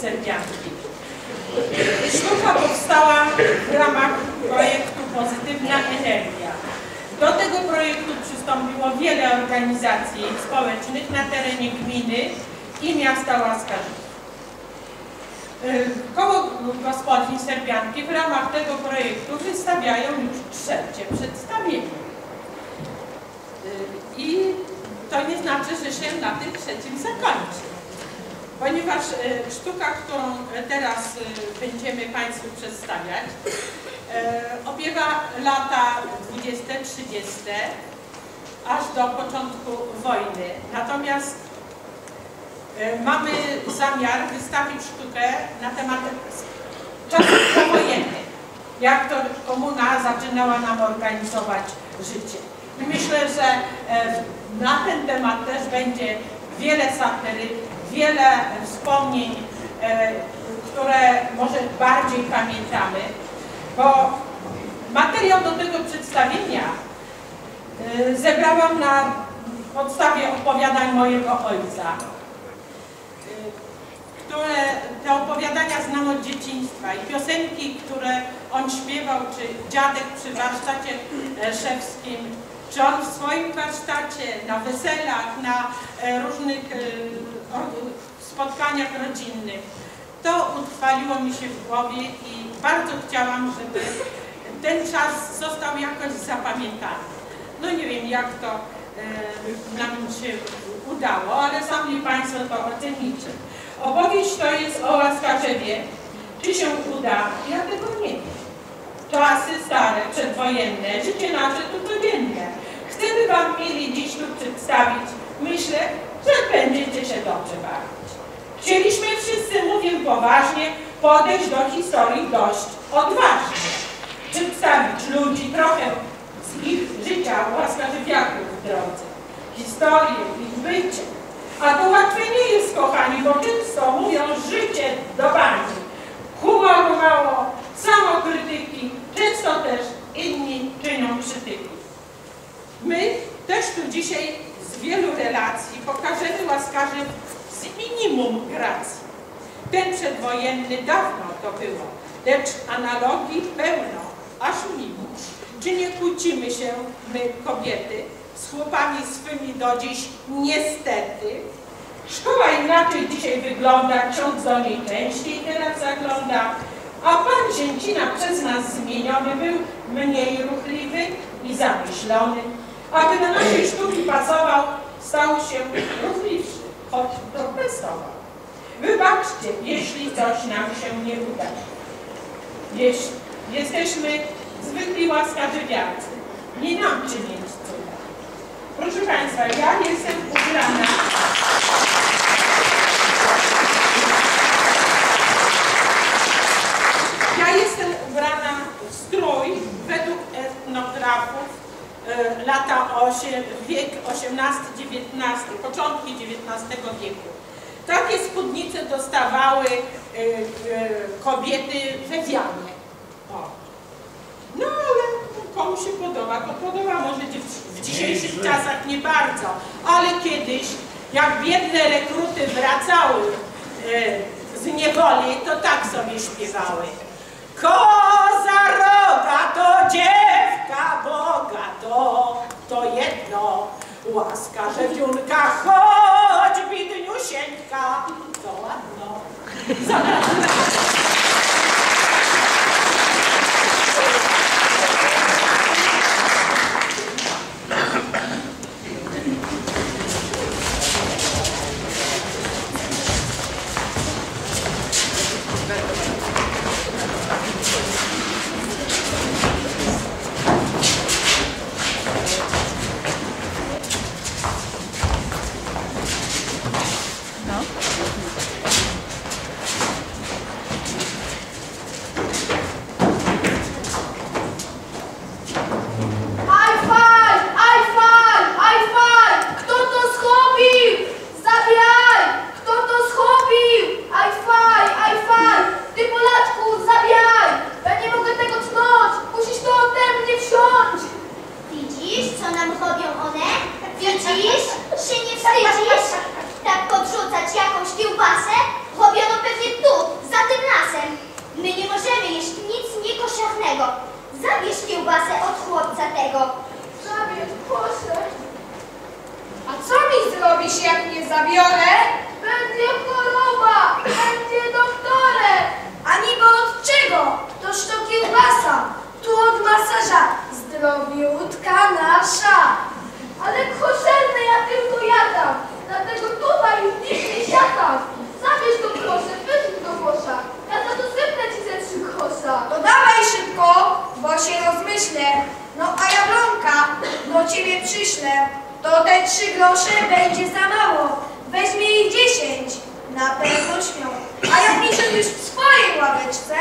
Serbianki. Sztuka powstała w ramach projektu Pozytywna Energia. Do tego projektu przystąpiło wiele organizacji społecznych na terenie gminy i miasta Łaskarzów. Koło Gospodyń Serbianki w ramach tego projektu wystawiają już trzecie przedstawienie. I to nie znaczy, że się na tym trzecim zakończy. Ponieważ e, sztuka, którą teraz e, będziemy Państwu przedstawiać, e, opiewa lata 20-30, aż do początku wojny. Natomiast mamy zamiar wystawić sztukę na temat czasów powojennych, jak to komuna zaczynała nam organizować życie. I myślę, że na ten temat też będzie wiele satyry, wiele wspomnień, e, które może bardziej pamiętamy, bo materiał do tego przedstawienia e, zebrałam na podstawie opowiadań mojego ojca, e, które te opowiadania znam od dzieciństwa i piosenki, które on śpiewał, czy dziadek przy warsztacie szewskim, czy on w swoim warsztacie, na weselach, na różnych spotkaniach rodzinnych. To utrwaliło mi się w głowie i bardzo chciałam, żeby ten czas został jakoś zapamiętany. No nie wiem, jak to e, nam się udało, ale sami Państwo to ocenicie. Opowieść to jest o Łaskarzewie. Czy się uda? Ja tego nie wiem. Czasy stare, przedwojenne, życie nasze tu codzienne. Chcemy Wam mieli dziś tu przedstawić. Myślę, że będziecie się dobrze bawić. Chcieliśmy wszyscy, mówię poważnie, podejść do historii dość odważnie. Przedstawić ludzi trochę z ich życia łaskarzywiaków w drodze. Historię, ich bycie. A to łatwe nie jest, kochani, bo często mówią życie do bani. Humoru mało, samokrytyki, często też inni czynią przytyki. My też tu dzisiaj z wielu relacji pokażemy łaskarzy z minimum gracji. Ten przedwojenny dawno to było, lecz analogii pełno, aż mimo. Czy nie kłócimy się my, kobiety, z chłopami swymi do dziś niestety? Szkoła inaczej dzisiaj wygląda, ksiądz do niej częściej teraz zagląda, a pan Zięcina przez nas zmieniony był mniej ruchliwy i zamyślony, aby do naszej sztuki pasował, stał się ruchliwszy choć protestował. Wybaczcie, jeśli coś nam się nie uda. Jeśli jesteśmy zwykli łaskażywiacy, nie nam czynić cuda. Proszę Państwa, ja jestem ubrana Ja jestem ubrana w strój według etnografów E, lata 8, wiek XVIII-XIX, początki XIX wieku. Takie spódnice dostawały e, e, kobiety we Wianie. No ale komu się podoba, to podoba, może w dzisiejszych czasach nie bardzo, ale kiedyś, jak biedne rekruty wracały z niewoli, to tak sobie śpiewały. Koza roga to dziewka Boga, to, to jedno. Łaska żewiunka, choć sometimes. Kiełbasę od chłopca tego. Zabierz, proszę. A co mi zrobisz, jak nie zabiorę? Będzie choroba, będzie doktorem. A niby od czego? Toż to kiełbasa, tu od masaża. Zdrowiutka nasza. Ale koszerne ja tylko jadam, dlatego tutaj już nikt nie siadam. Zabierz to proszę, weź do kosza. Ja za to sypnę ci ze trzy kosza. To dawaj szybko, bo się rozmyślę. No a jabłonka do ciebie przyślę. To te trzy grosze będzie za mało. Weźmie ich dziesięć. Na pewno śmią. A jak mi już w swojej ławeczce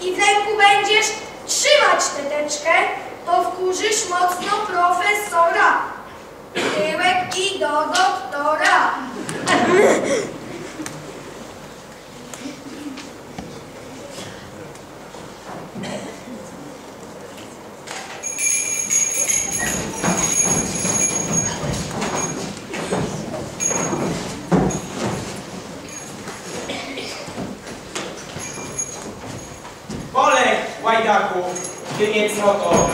i w ręku będziesz trzymać tę teczkę, to wkurzysz mocno nie cnoto.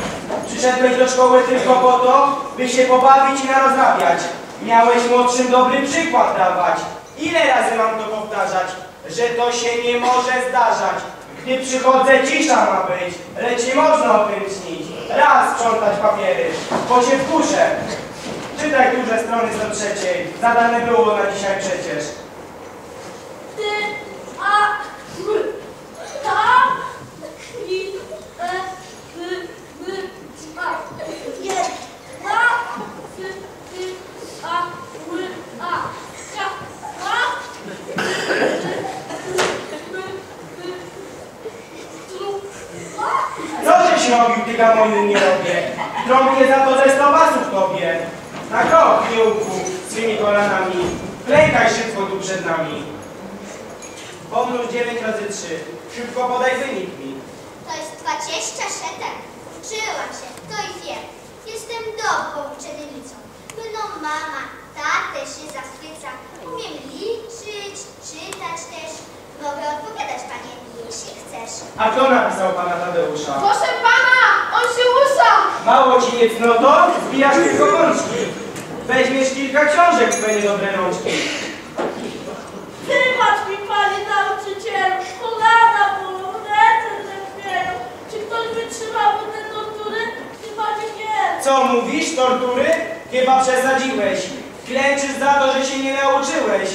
Przyszedłeś do szkoły tylko po to, by się pobawić i narozrabiać. Miałeś młodszym dobry przykład dawać. Ile razy mam to powtarzać, że to się nie może zdarzać. Gdy przychodzę, cisza ma być, lecz nie można o tym śnić. Raz sprzątać papiery, bo się wkurzę. Czytaj duże strony 103. Zadane było na dzisiaj przecież. Ty, a, ta, i, e, y, y, a, je, a, ty, ty, a, ły, a, ka, a, y, y, y, tru, a. Co żeś robił, ty gamony nie robię? Trąbię za to ze tobie. Na krok, kiełku, swymi kolanami. Klękaj szybko tu przed nami. Pomnóż 9 razy 3. Szybko podaj wynik mi. To jest 27. Uczyłam się, to i wiem. Jestem dobrą uczennicą. Mną mama, tatę się zachwyca. Umiem liczyć, czytać też. Mogę odpowiadać, panie, jeśli chcesz. A kto napisał pana Tadeusza? Proszę pana, on się łysa. Mało ci nie cnoto? Zbijasz tylko rączki. Weźmiesz kilka książek w twoje dobre rączki. Wybacz mi, panie nauczycielu, kolana bolą, ręce drętwieją. Czy ktoś wytrzymałby te tortury? Chyba nie wiem. Co mówisz, tortury? Chyba przesadziłeś. Klęczysz za to, że się nie nauczyłeś.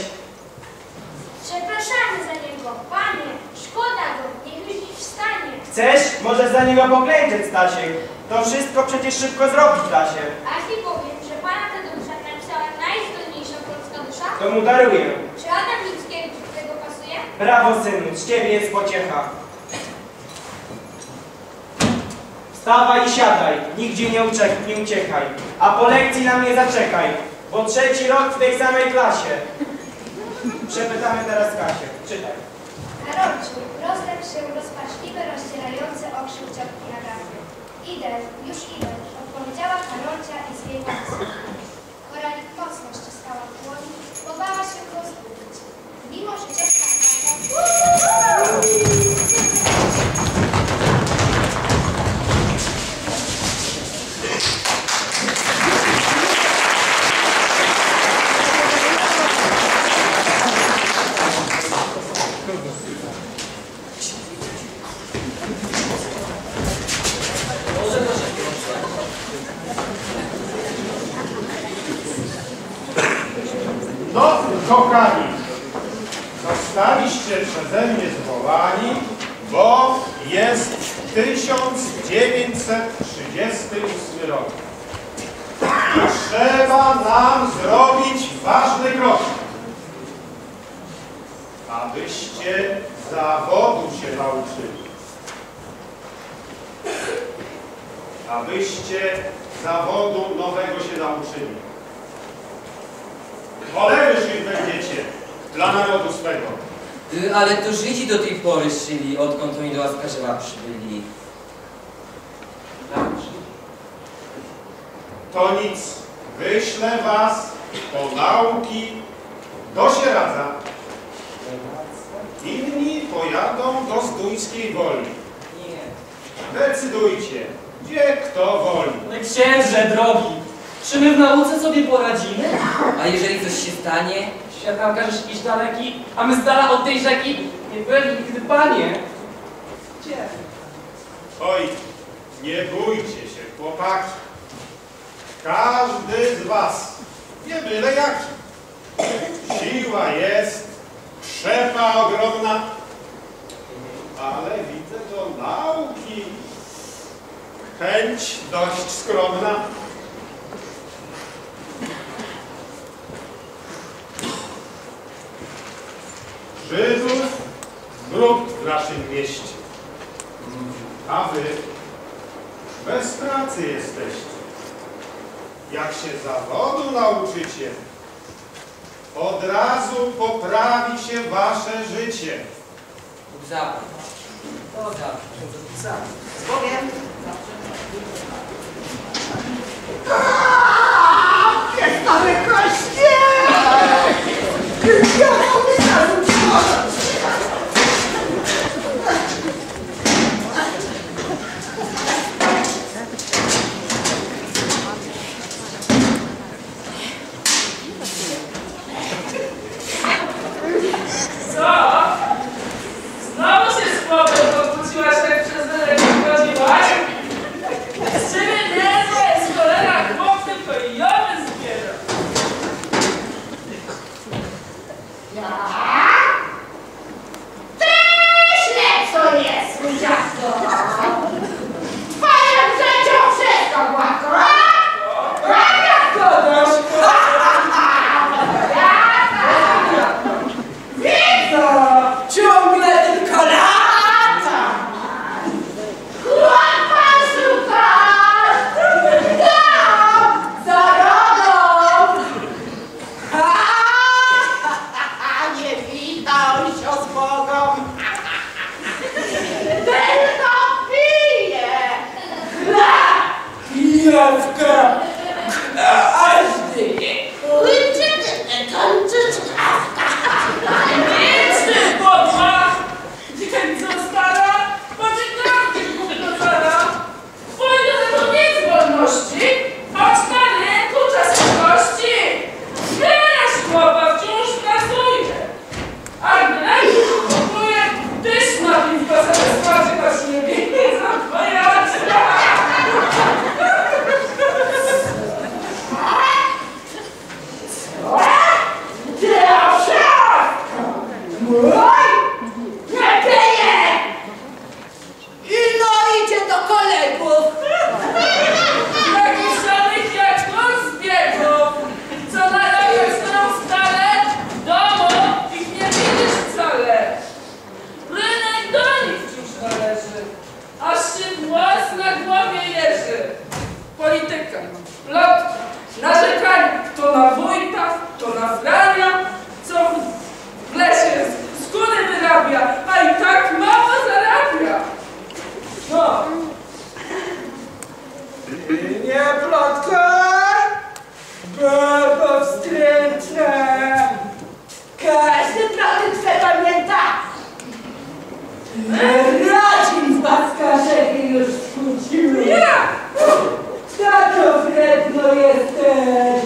Przepraszamy za niego, panie. Szkoda go, niech już wstanie. Chcesz? Możesz za niego poklęczeć, Stasiek. To wszystko przecież szybko zrobić da się. A jeśli powiem, że pana Tadeusza napisała najzdolniejsza polska dusza? To mu daruję. Czy Adam Mickiewicz do tego pasuje? Brawo, synu, z ciebie jest pociecha. Wstawaj i siadaj, nigdzie nie, uciek nie uciekaj. A po lekcji na mnie zaczekaj, bo trzeci rok w tej samej klasie. Przepytamy teraz Kasię. Czytaj. Karolciu, rozległ się rozpaczliwy, rozcierający okrzyk ciotki na gardle. Idę, już idę, odpowiedziała Karolcia i zbiegła słuch. Koralik mocno ściskała dłoni, bo się go zbudzić. Mimo, że ciotka Agata... No, kochani, zostaliście przeze mnie zwołani, bo jest 1938 rok. I trzeba nam zrobić ważny krok. Abyście zawodu się nauczyli. Abyście zawodu nowego się nauczyli. Cholery żyć będziecie dla narodu swego. Y, Ale to Żydzi do tej pory szyli, odkąd oni do Łaskarzewa przybyli. Tak. To nic. wyślę was po nauki do Sieradza. Pojadą do Stójskiej Woli. Nie. Decydujcie, gdzie kto woli. Ale księże drogi, czy my w nauce sobie poradzimy? A jeżeli coś się stanie? Świat nam każesz iść daleki, a my z dala od tej rzeki nie byli nigdy panie. Gdzie? Oj, nie bójcie się, chłopaki. Każdy z was, nie byle jaki. Siła jest, krzepa ogromna, ale widzę do nauki chęć dość skromna. Żydów brud w naszym mieście. A wy bez pracy jesteście. Jak się zawodu nauczycie, od razu poprawi się wasze życie. Zapłać. To zapłać. Z Bogiem. Stary kościele! Ja mam Nie plotkaj! Babo wstrętne! Każdy plany twe pamięta! Rodzin z Baskarzewy już skróciły! Ja! Za to wredno jesteś!